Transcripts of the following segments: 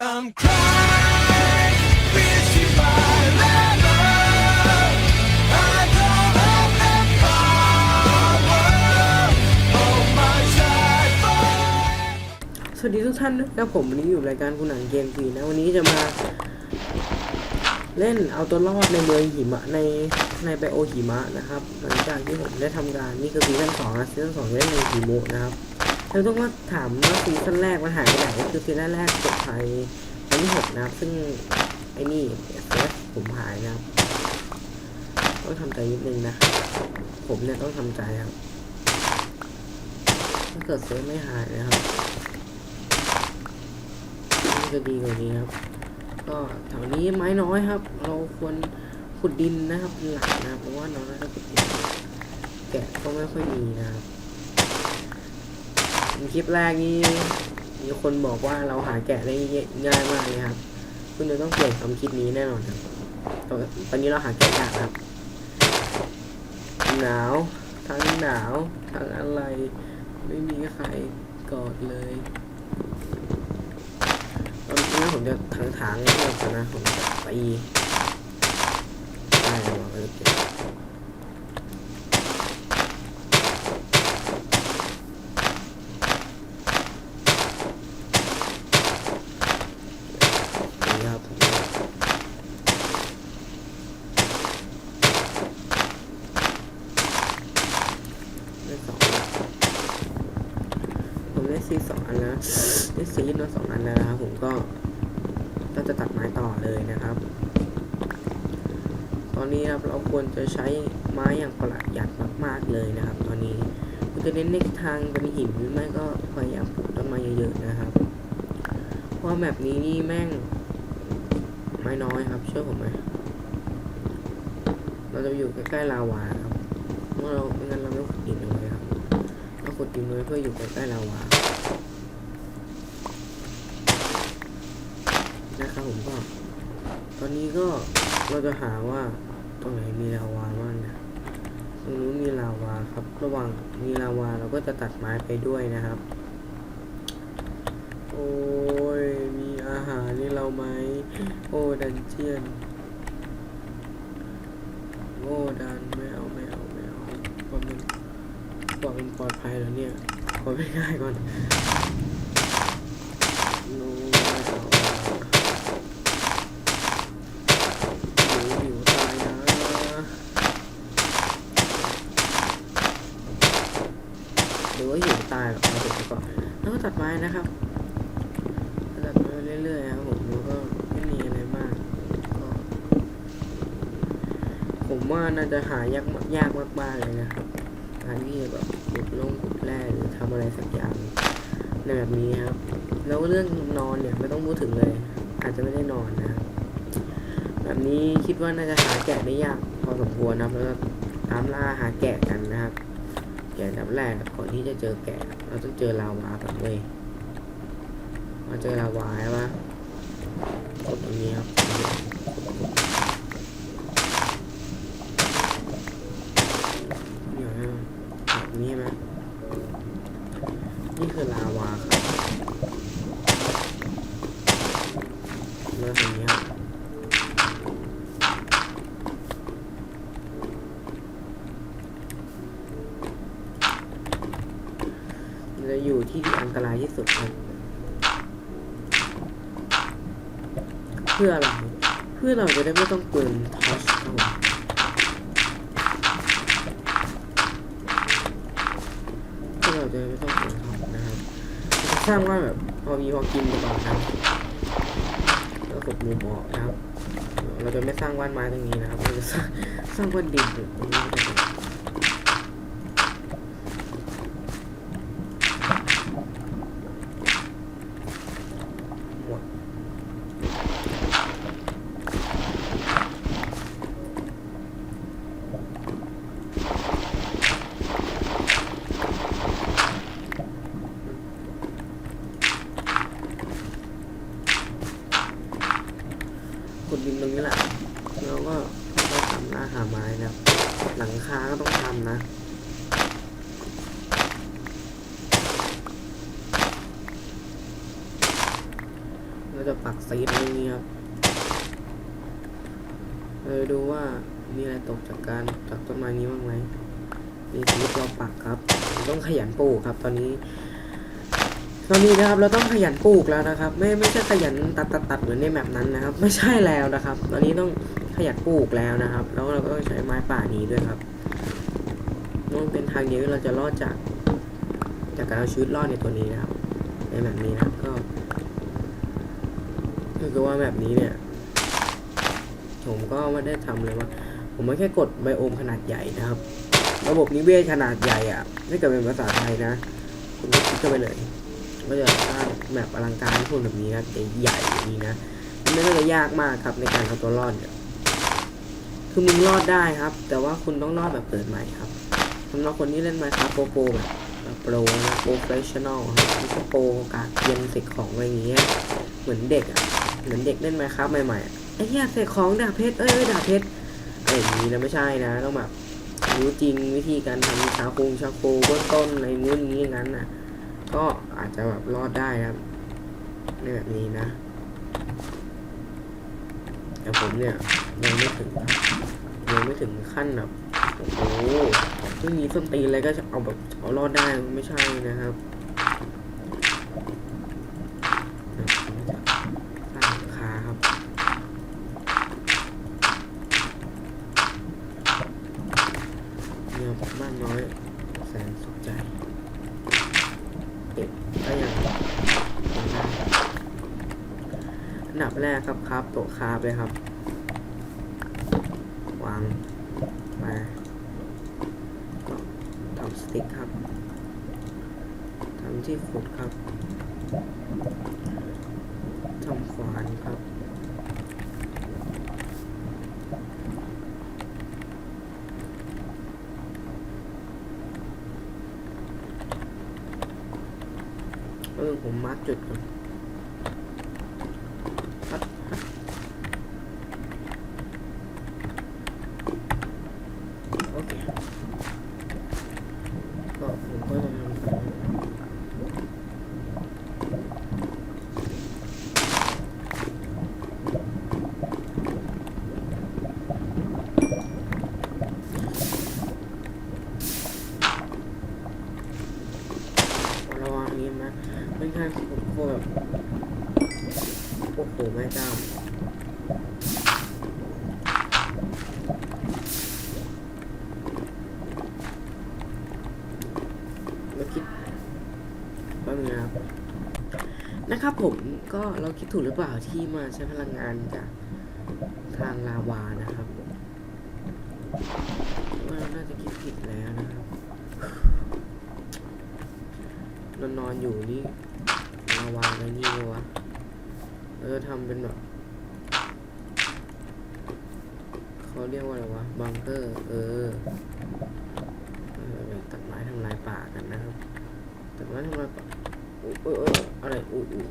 I'm crying, wishing my level. I don't have the power. Oh my side for- สวัสดีทุกท่านนะครับผมวันนี้อยู่รายการคุณหนังเกมฟรีนะ วันนี้จะมา เล่นเอาตัวรอดในเมืองหิมะในในไบโอหิมะนะครับ หลังจากที่ผมได้ทำการนี่คือซีซั่นสองนะซีซั่นสองเล่นในหิมะนะครับ แล้วต้องมาถามว่าซีซั่นแรกมันหายไปไหนคือซีซั่นแรกจบภายวันที่หกนะครับ ซึ่งไอ้นี่เฟสผมหายนะครับ ต้องทำใจนิดนึงนะ ผมเนี่ยต้องทำใจครับ ถ้าเกิดเซฟไม่หายนะครับน่จะดีกว่านี้ครับ ก็แถวนี้ไม้น้อยครับ เราควรขุดดินนะครับหลักนะเพราะว่าน้อยถ้าขุดดินแกะก็ไม่ค่อยมีนะครับ คลิปแรกนี้มีคนบอกว่าเราหาแกะได้ง่ายมากเลยครับ คุณจะต้องเปลี่ยนความคิดนี้แน่นอนครับตอนนี้เราหาแกะยากครับ หนาว ทั้งหนาว ทั้งอะไร ไม่มีใครกอดเลยตอนนี้ผมจะทางทางๆให้ก่อนนะผมจะตีได้หรอเออเก็บนี่ครับได้สองแล้ว ผมได้ซีสองอันแล้วได้ซีมาสองอันแล้วนะครับผมก็ก็จะตัดไม้ต่อเลยนะครับ ตอนนี้ครับเราควรจะใช้ไม้อย่างประหยัดมาก ๆเลยนะครับ ตอนนี้จะเน้นในทางเป็นหินหรือไม่ก็พยายามปลูกต้นไม้เยอะๆนะครับเพราะแบบนี้นี่แม่งไม้น้อยครับ เชื่อผมไหมเราจะอยู่ใกล้ๆลาวาครับเพราะเราไม่งั้นเราไม่ขุดดินเอาไว้ครับ ขุดดินไว้เพื่ออยู่ใกล้ๆลาวานะครับผมก็ ตอนนี้ก็เราจะหาว่าตรงไหนมีลาวาบ้างนะตรงนู้นมีลาวาครับ ระหว่างมีลาวาเราก็จะตัดไม้ไปด้วยนะครับ โอ้ยมีอาหารนี่เราไหมโอ้ดันเจียนโอ้ดันไม่เอาไม่เอาไม่เอาความเป็นควาเป็นปลอดภัยแล้วเนี่ยขอไม่ง่ายก่อนน้ไม่เอาหิวหิวตายนะหรือว่าหิวตายหรอกเราไปก่อนแล้วก็ตัดไม้นะครับตัดไม้เรื่อยๆครับผมแล้วก็ไม่มีอะไรมากก็ผมว่าน่าจะหายากมากยากมากๆเลยนะครับ การที่แบบขุดลงขุดแร่หรือทำอะไรสักอย่างในแบบนี้ครับ แล้วเรื่องนอนเนี่ยไม่ต้องพูดถึงเลย อาจจะไม่ได้นอนนะแบบนี้คิดว่าน่าจะหาแกะได้ยากพอสมควรนะแล้วก็ตามล่าหาแกะกันนะครับ แกะดับแรกก่อนที่จะเจอแกะ เราต้องเจอลาวาก่อนเลยมาเจอลาวาใช่ปะกดตรงนี้ครับ มาตรงนี้ครับจะอยู่ที่ที่อันตรายที่สุดครับเพื่ออะไรเพื่อเราจะได้ไม่ต้องเปลืองทอชครับเพื่อเราจะได้ไม่ต้องเปลืองทอชนะครับสร้างว่าแบบพอมีพอกินก่อนนะครับ กดมุมออกนะครับ เราจะไม่สร้างว่านไม้ตรงนี้นะครับ เราจะสร้างสร้างว่านดินตรงนี้นะครับ หมดกดดินตรงนี้แหละ แล้วก็ต้องทำหน้าหาไม้นะครับ หลังคาก็ต้องทำนะ ห เซฟตรงนี้ครับเราดูว่ามีอะไรตกจากการจากต้นไม้นี้บ้างไหมมีซีดเราปักครับเราต้องขยันปลูกครับ ตอนนี้ตอนนี้นะครับเราต้องขยันปลูกแล้วนะครับ ไม่ไม่ใช่ขยันตัดตัดตัดเหมือนในแบบนั้นนะครับ ไม่ใช่แล้วนะครับ ตอนนี้ต้องขยันปลูกแล้วนะครับ แล้วเราก็ต้องใช้ไม้ป่านี้ด้วยครับนั่นเป็นทางเดียวที่เราจะรอดจาก จากการเอาชีวิตรอดในตัวนี้นะครับ ในแบบนี้นะครับก็ คือว่าแบบนี้เนี่ย ผมก็ไม่ได้ทำเลยว่า ผมไม่แค่กดไบโอมขนาดใหญ่นะครับ ระบบนิเวศขนาดใหญ่อะถ้าเกิดเป็นภาษาไทยนะ คุณก็คิดเข้าไปเลยว่าจะสร้างแบบอลังการพูดแบบนี้นะใหญ่ๆอย่างนี้นะมันไม่น่าจะยากมากครับในการเอาตัวรอดเนี่ยคือมึงรอดได้ครับ แต่ว่าคุณต้องรอดแบบเปิดใหม่ครับสำหรับคนที่เล่นมาครับโปรโปรแบบโปรนะโปรเฟชชั่นอลครับไม่ใช่โปรกากเย็นเสกของอะไรอย่างเงี้ยเหมือนเด็กอะ เหมือนเด็กเล่นไมครับใหม่ๆไอ้เหี้ยเสกของดาบเพชรเอ้ยดาบเพชรอะไรอย่างนี้นะไม่ใช่นะต้องแบบรู้จริงวิธีการทำชาโคงชาโคเบื้องต้นอะไรงู้นอย่างงี้งนั้นน่ะ ก็อาจจะแบบรอดได้นะครับในแบบนี้นะ แต่ผมเนี่ยยังไม่ถึงยังไม่ถึงขั้นแบบโอ้โหไม่มีส้นตีนอะไรก็จะเอาแบบเอารอดได้ไม่ใช่นะครับสร้างหลังคาครับเนี่ยบ้านน้อยแสนสุขใจเก็ยังยังได้อันดับแรกครับครับโต๊ะคาบเลยครับ วางมาทำสติ๊กครับทำที่ขุดครับทำขวานครับ เออผมมาร์กจุดก่อนพัดพัดโอเค ก็ผมก็จะทำการระวังนี้นะไม่ใช่ผมโคตรแบบโอ้โหแม่เจ้า เราคิดแป๊บนึงนะครับ นะครับผมก็เราคิดถูกหรือเปล่าที่มาใช้พลังงานจากทางลาวานะครับว่าเราน่าจะคิดผิดแล้วนะครับนอนนอนอยู่นี่ลาวาอะไรนี่วะเราจะทำเป็นแบบเขาเรียกว่าอะไรวะบังเกอร์ เออ เออตัดไม้ทำลายป่ากันนะครับ ตัดไม้ทำลายป่าอุ้ยเอยเอยอะไรอุ้ยอุ้ย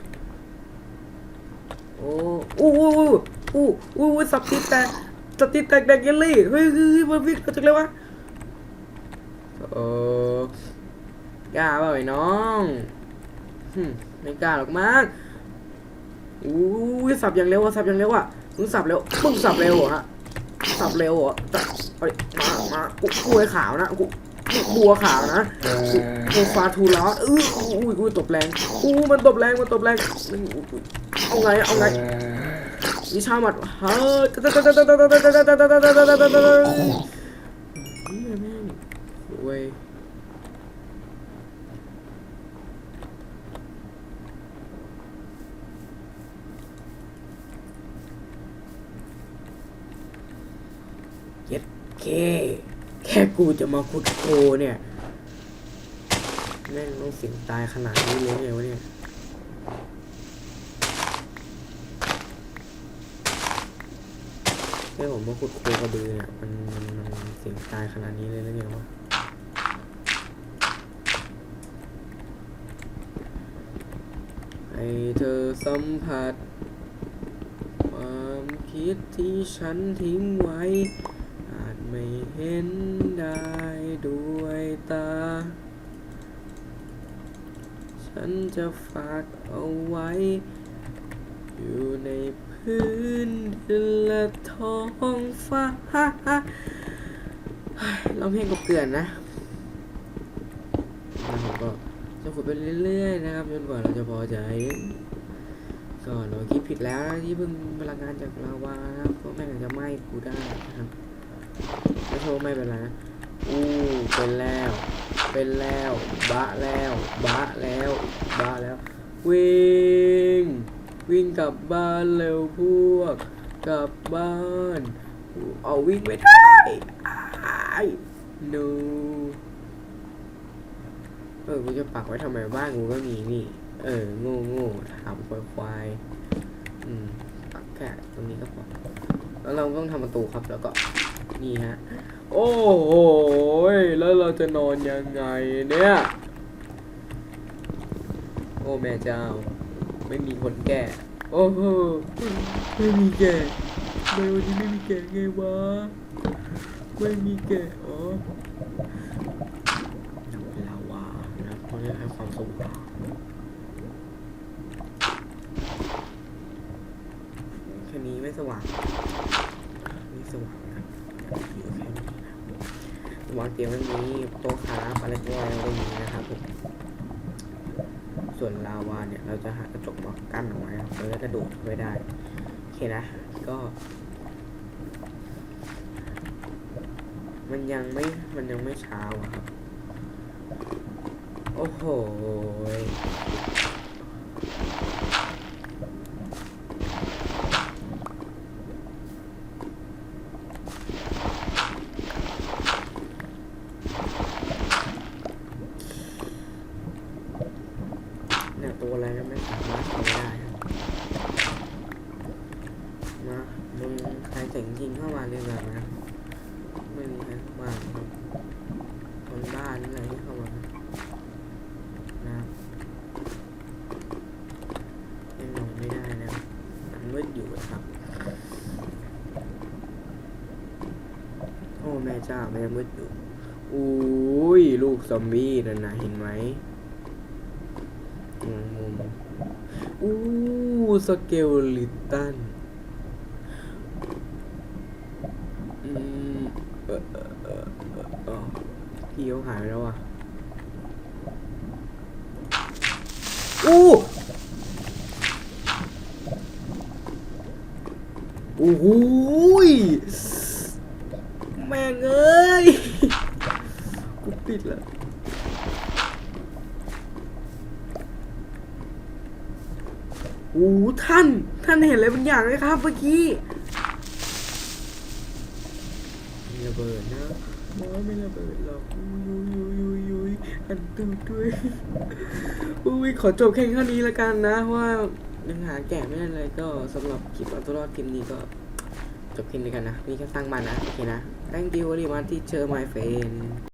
โอ้อู้อู้อู้อู้อู้อู้สับติดแตกสับติดแตกแดกเยลลี่เฮ้ยเฮ้ยเฮ้ยมันวิ่งจากเลยวะเออกล้าเปล่าไอ้น้องหึไม่กล้าหรอกมั้งอู้ยสับอย่างเร็วอะสับอย่างเร็วอะมึงสับเร็วมึงสับเร็วเหรอฮะสับเร็วเหรอจะเอาดิมามากูกูไอ้ขาวนะกู บัวขาวนะกูฟาทูลาเอออุ้ยอุ้ยตบแรงอู้มันตบแรงมันตบแรงเอาไงเอาไงวิชาหมัดเฮ้ยเฮ้ยแม่งเว้ยเย็ดเค แค่กูจะมาขุดโคเนี่ยแม่งต้องเสียงตายขนาดนี้เลยไงวะเนี่ยแค่ผมมาขุดโคกระบือเนี่ยมันมันมันเสียงตายขนาดนี้เลยแล้วไงวะให้เธอสัมผัส ความคิดที่ฉันทิ้งไว้ ไม่เห็นได้ด้วยตา ฉันจะฝากเอาไว้ อยู่ในพื้นดินและท้องฟ้าเร้องเพลงกบเกลื่อนนะแล้วก็จะฝึกไปเรื่อยๆนะครับจนกว่าเราจะพอใจก็เราคิดผิดแล้วที่เพิ่งพลังงานจากลาวานะครับเพราะแม่งจะไหม้กูได้นะครับ ไม่โทษไม่เป็นไรนะอู้เป็นแล้ว เป็นแล้วบะแล้วบะแล้วบะแล้ว วิ่ง วิ่งกลับบ้านเร็วพวก กลับบ้านเอาวิ่งไม่ได้อ้าย no เออกูจะปักไว้ทำไมบ้านกูก็มีนี่ เออโง่โง่ถามควายควายอืมปักแค่ตรงนี้ก็พอแล้วเราต้องทำประตูครับแล้วก็ นี่ฮะ โอ้โห แล้วเราจะนอนยังไงเนี่ย โอ้แม่เจ้า ไม่มีคนแก่ โอ้โห ไม่มีแก่ทำไมวันนี้ไม่มีแก่ไงวะ ไม่มีแก่อ๋อลาวานะเพราะจะให้ความสว่างแค่นี้ไม่สว่างไม่สว่างนะ วางเตียงไว้ตรงนี้โต๊ะขาอะไรก็วางไว้ตรงนี้นะครับผมส่วนลาวาเนี่ย เราจะหากระจกมากั้นเอาไว้ครับเราจะกระโดดไว้ได้โอเคนะ ก็ มันยังไม่มันยังไม่เช้าอะครับ โอ้โหยเนี่ยตัวอะไรก็ไม่สามารถทำได้ครับมามึงใครเจ๋งจริงเข้ามาเลยแบบนะ ไม่มีใครเข้ามาครับคนบ้านอะไรที่เข้ามานะครับยังนอนไม่ได้นะมันมืดอยู่อะครับ โอ้แม่เจ้ามันยังมืดอยู่อุ้ยลูกซอมบี้นั่นนะเห็นไหมอู้สเกลลิตันอืมเออเออเออเออเออพี่เขาหายไปแล้วอะอู้โอ้ โอ้โหท่าน ท่านเห็นอะไรบางอย่างไหมครับ เมื่อกี้มีระเบิดนะมอไม่ระเบิดหรอกยุยยุยยุยยุยอันตูดด้วยอุ้ยขอจบแค่เท่านี้ละกันนะเพราะว่ายังหาแกะไม่ได้เลยก็สำหรับคลิปอัลตรอดคลิปนี้ก็จบแค่นี้กันนะมีแค่สร้างบ้านนะโอเคนะ thank you very much teacher my friend